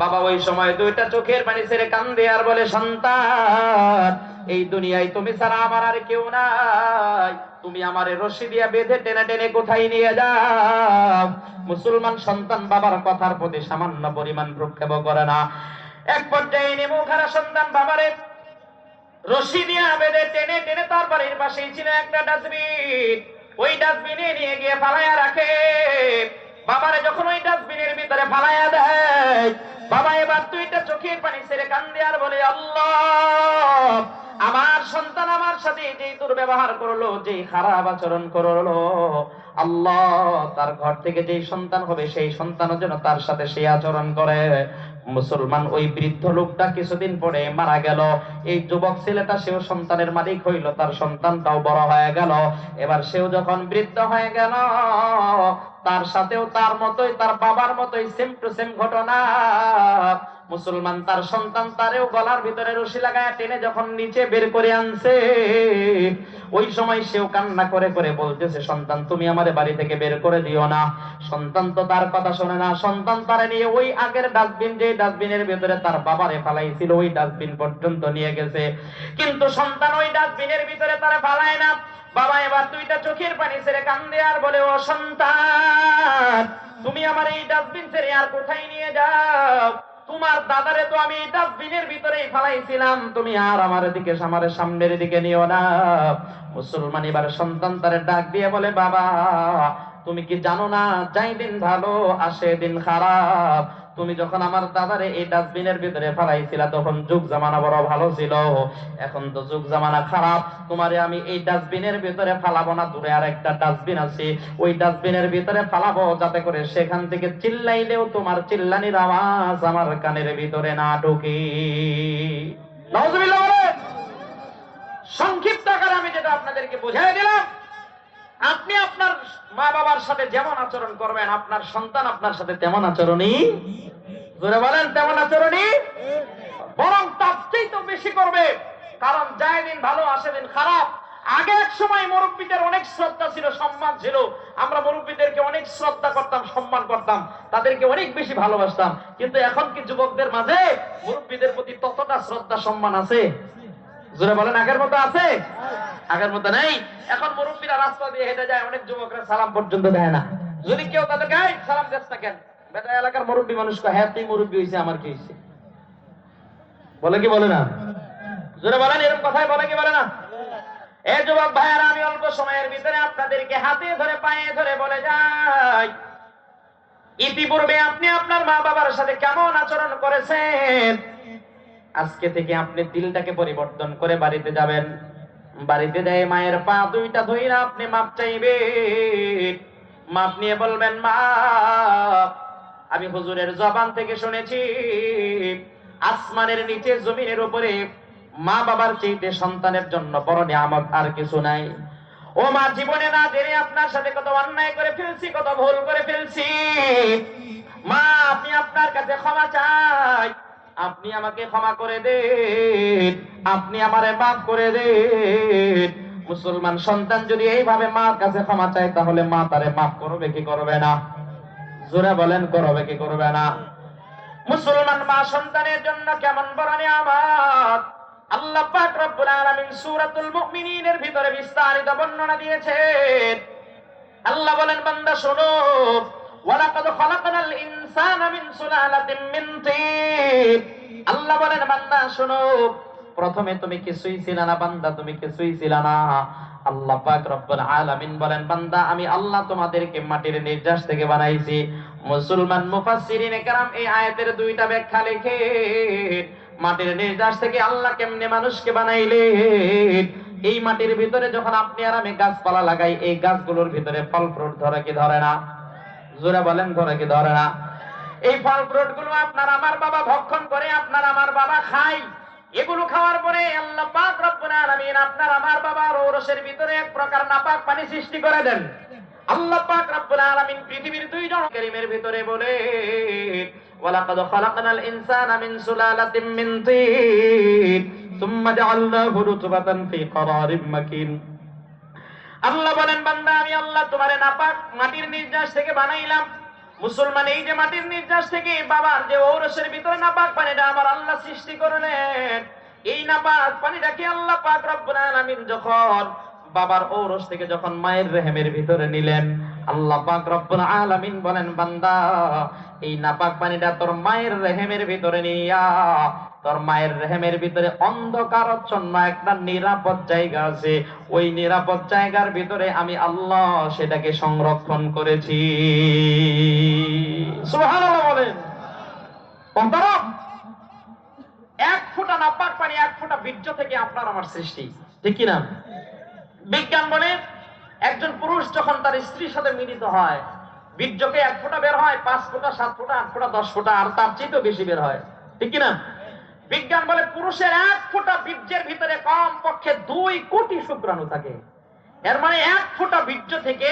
বাবা ওই সময় দুইটা চোখের পানি ছেড়ে কান্দে আর বলে, সন্তান, এই দুনিয়ায় তুমি ছাড়া আমার আর কেউ নাই। তুমি আমার রশি দিয়া বেঁধে টেনে টেনে কোথায় নিয়ে যাও? মুসলমান সন্তান বাবার কথার প্রতি সামান্য পরিমাণ প্রক্ষেপ করে না। এক পর্যায়ে নেমুখারা সন্তান বাবারে রশি দিয়া বেঁধে টেনে টেনে তার বাড়ির পাশেই ছিল একটা ডাস্টবিন। ওই ডাস্টবিনে নিয়ে গিয়ে ফালাইয়া রাখে। বাবারে যখন ওই ডাস্টবিনের ভিতরে ফালাইয়া দেয়, বাবা এবার তুইটা চোখের পানি ছেড়ে কান্দে আর বলে, আল্লাহ! সাথে দুর্ব্যবহার করল খারাপ আচরণ করল। আল্লাহ তার ঘর থেকে সন্তান হবে, সেই তার সাথে আচরণ করে। মুসলমান ওই বৃদ্ধ লোকটা কিছুদিন পরে মারা গেল। এই যুবক ছেলেটা সেও সন্তানের মালিক হইল, তার সন্তানটাও বড় হয়ে গেল। এবার সেও যখন বৃদ্ধ হয়ে গেল, তার সাথেও তার মতোই, তার বাবার মতোই সেম টু সেম ঘটনা। মুসলমান তার সন্তান তারেও গলার ভিতরে রশি লাগায় টেনে যখন নিচে বের করে আনছে, ওই সময় সেও কান্না করে করে বলতেছে, সন্তান, তুমি আমাদের বাড়ি থেকে বের করে দিও না। সন্তান তো তার কথা শোনে না। সন্তান তারে নিয়ে ওই আগের ডাস্টবিন যে ডাস্টবিনের ভিতরে তার বাবারে ফালাইছিল, ওই ডাস্টবিন পর্যন্ত নিয়ে গেছে। কিন্তু সন্তান ওই ডাস্টবিনের ভিতরে তারা ফালায় না। বাবা, এবার দুইটা চোখের পানি ছেড়ে কান্দে আর বলে, ও সন্তান, তুমি আমার এই ডাস্টবিন ছেড়ে আর কোথায় নিয়ে যাও? তোমার দাদারে তো আমি ডাস্টবিনের ভিতরেই ফালাইছিলাম। তুমি আর আমার দিকে, আমার সামনের দিকে নিও না। মুসলমান এবার সন্তান তারে ডাক দিয়ে বলে, বাবা তুমি কি জানো না? যাই দিন ভালো, আসে দিন খারাপ। তুমি যখন আমার দাদারে এই ডাস্টবিনের ভিতরে ফেলাইছিলা, তখন যুগ জামানা বড় ভালো ছিল। এখন তো যুগ জামানা খারাপ। তোমারে আমি এই ডাস্টবিনের ভিতরে ফালাবো না। দূরে আর একটা ডাস্টবিন আছে। ওই ডাস্টবিনের ভিতরে ফালাবো যাতে করে সেখান থেকে চিল্লাইলেও তোমার চিল্লানির আওয়াজ আমার কানের ভিতরে না ঢুকে। সংক্ষিপ্ত আকারে আমি যেটা আপনাদেরকে বোঝাই দিলাম আপনি আপনার মা বাবার সাথে যেমন আচরণ করবেন, আপনার সন্তান আপনার সাথে তেমন আচরণই জোরে বলেন তেমন আচরণই বরং তার চেয়ে তো বেশি করবে। কারণ যায় দিন ভালো, আসে দিন খারাপ। আগে এক সময় মুরব্বীদের অনেক শ্রদ্ধা ছিল, সম্মান ছিল। আমরা মুরব্বীদেরকে অনেক শ্রদ্ধা করতাম, সম্মান করতাম, তাদেরকে অনেক বেশি ভালোবাসতাম। কিন্তু এখন কি যুবকদের মাঝে মুরব্বীদের প্রতি ততটা শ্রদ্ধা, সম্মান আছে? জোরে বলেন, আগের মতো আছে? আগের মতো নেই? এখন মুরব্বীরা রাস্তা দিয়ে হেঁটে যায়, অনেক যুবকরা সালাম পর্যন্ত দেয় না। যদি কেউ তাদের গায়ে সালাম দিস না কেন? বেটা, এলাকার মুরব্বী মানুষ হ্যাঁ তুই মুরব্বী হয়েছে আমার কি হয়েছে বলে কি, বলে না? জোরে বলেন, এরকম কথাই বলে কি, বলে না? এ যুবক ভাইয়ারা, আমি অল্প সময়ের ভিতরে আপনাদেরকে হাতে ধরে, পায়ে ধরে বলে যাই। ইতিপূর্বে আপনি আপনার মা বাবার সাথে কেমন আচরণ করেছেন? আজকে থেকে আপনি দিলটাকে পরিবর্তন করে বাড়িতে যাবেন। বাড়িতে দেয় মায়ের পা দুইটা ধইরা আপনি মাপ চাইবেন। মাপ নিয়ে বলবেন, মা, আমি হুজুরের জবান থেকে শুনেছি, আসমানের নিচে জমিনের উপরে মা বাবার চাইতে সন্তানের জন্য বড় নিয়ামত আর কিছু নাই। ও মা, জীবনে না জেনে আপনার সাথে কত অন্যায় করে ফেলছি, কত ভুল করে ফেলছি। মা, আপনি আপনার কাছে ক্ষমা চাই আপনি আমাকে ক্ষমা করে দেন। আপনি আমারে মাফ করে দেন। মুসলমান সন্তান যদি এইভাবে মার কাছে ক্ষমা চায়, তাহলে মা তারে মাফ করবে কি করবে না? জোরে বলেন, করবে কি করবে না? মুসলমান মা সন্তানের জন্য কেমন বড় নিয়ামত? আল্লাহ পাক রব্বুল আলামিন সূরাতুল মুমিনিনের ভিতরে বিস্তারিত বর্ণনা দিয়েছেন। আল্লাহ বলেন, বান্দা, শোনো ওয়ালাকাদ খালাকনাল ইনসানা মিন সুলালাতিন মিন আল্লাহ বলেন, বান্দা প্রথমে তুমি কিছুই ছিল না, বান্দা, তুমি কিছুই ছিল না। আল্লাহ পাক রব্বুল আলামিন বলেন, বান্দা, আমি আল্লাহ তোমাদেরকে মাটির নির্যাস থেকে বানাইছি। মুসলমান মুফাসসিরিনে এই আয়াতের দুইটা ব্যাখ্যা লেখে, মাটির নির্যাস থেকে আল্লাহ কেমনে মানুষকে বানাইলেন? এই মাটির ভিতরে যখন আপনি আর আমি গাছপালা লাগাই, এই গাছগুলোর ভিতরে ফল ফ্রুট ধরে কি ধরে না? জোরে বলেন ধরে কি ধরে না এই ফল ফ্রুট গুলো আপনার আমার বাবা ভক্ষণ করে আপনার আমার বাবা খায় এগুলো খাওয়ার পরে আল্লাহ পাক রব্বুল আলামিন আপনার আমার বাবার ওরসের ভিতরে এক প্রকার নাপাক পানি সৃষ্টি করে দেন আল্লাহ পাক রব্বুল আলামিন পৃথিবীর দুইজন কারীমের ভিতরে বলে ওয়ালাকাদ খালাকনাল ইনসানা মিন সুলালাতিন মিন তিন ثم جعلناه نطفة في قرار مكين আল্লাহ বলেন, বান্দা, আমি আল্লাহ তোমারে নাপাক মাটির নির্যাস থেকে বানাইলাম। মুসলমান এই যে মাটির নির্যাস থেকে, বাবার যে ঔরসের ভিতরে নাপাক পানিটা আমার আল্লাহ সৃষ্টি করলেন। এই নাপাক পানিটাকে আল্লাহ পাক রব্বুল যখন বাবার ঔরস থেকে যখন মায়ের রেহেমের ভিতরে নিলেন, আল্লাহ পাক রব্বুল আলামিন বলেন, বান্দা, এই নাপাক পানিটা তোর মায়ের রেহেমের ভিতরে নিয়া তোর মায়ের রেহেমের ভিতরে অন্ধকারচ্ছন্ন একটা নিরাপদ জায়গা আছে। ওই নিরাপদ জায়গার ভিতরে আমি আল্লাহ সেটাকে সংরক্ষণ করেছি। বলেন। এক ফোঁটা নাপাক পানি, এক ফোঁটা বীর্য থেকে আপনার আমার সৃষ্টি। ঠিক কিনা? বিজ্ঞান বলে, একজন পুরুষ যখন তার স্ত্রীর সাথে মিলিত হয়, বীর্যকে এক ফোঁটা বের হয়, পাঁচ ফুটা, সাত ফুটা, আট ফুটা, দশ ফুটা, আর তার চেয়েও বেশি বের হয়। ঠিক কিনা? বিজ্ঞান বলে পুরুষের এক ফুটা বীর্যের ভিতরে কম পক্ষে দুই কোটি শুক্রাণু থাকে। এর মানে এক ফুটা বীর্য থেকে